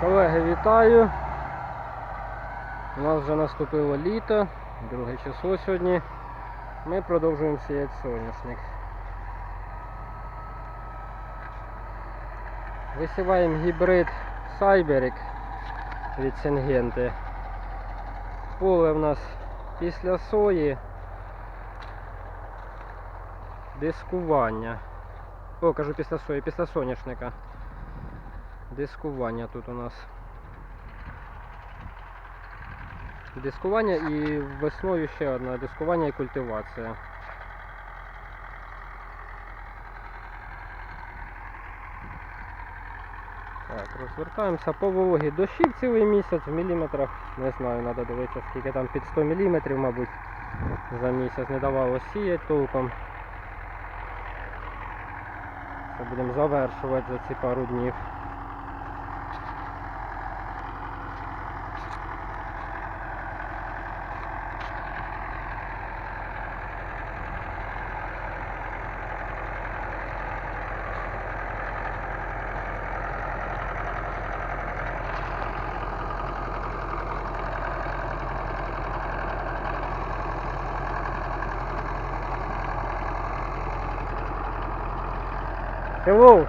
Колеги, вітаю. У нас вже наступило літо, друге число сьогодні. Ми продовжуємо сіяти соняшник. Висіваємо гібрид Сайберик від Сингенти. Поле в нас після сої. Дискування. О, кажу після сої, після соняшника. Дискування тут у нас. Дискування і весною ще одне дискування і культивація. Так, розвертаємося по вологі дощів цілий місяць в міліметрах. Не знаю, треба дивитися, скільки там під 100 міліметрів, мабуть, за місяць не давало сіяти толком. Будемо завершувати за ці пару днів. and will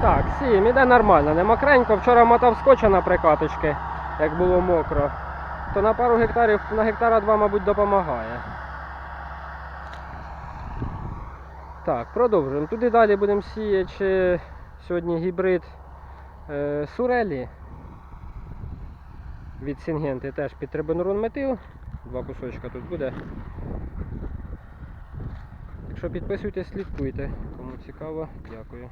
Так, сіємо, іде нормально, не мокренько. Вчора мотав скотча на прикаточки, як було мокро. То на пару гектарів, на гектара два, мабуть, допомагає. Так, продовжуємо. Туди далі будемо сіяти сьогодні гібрид е, Сурелі від Сінгенти теж під трибонурон метил. Два кусочка тут буде. Якщо підписуйтесь, слідкуйте. Кому цікаво, дякую.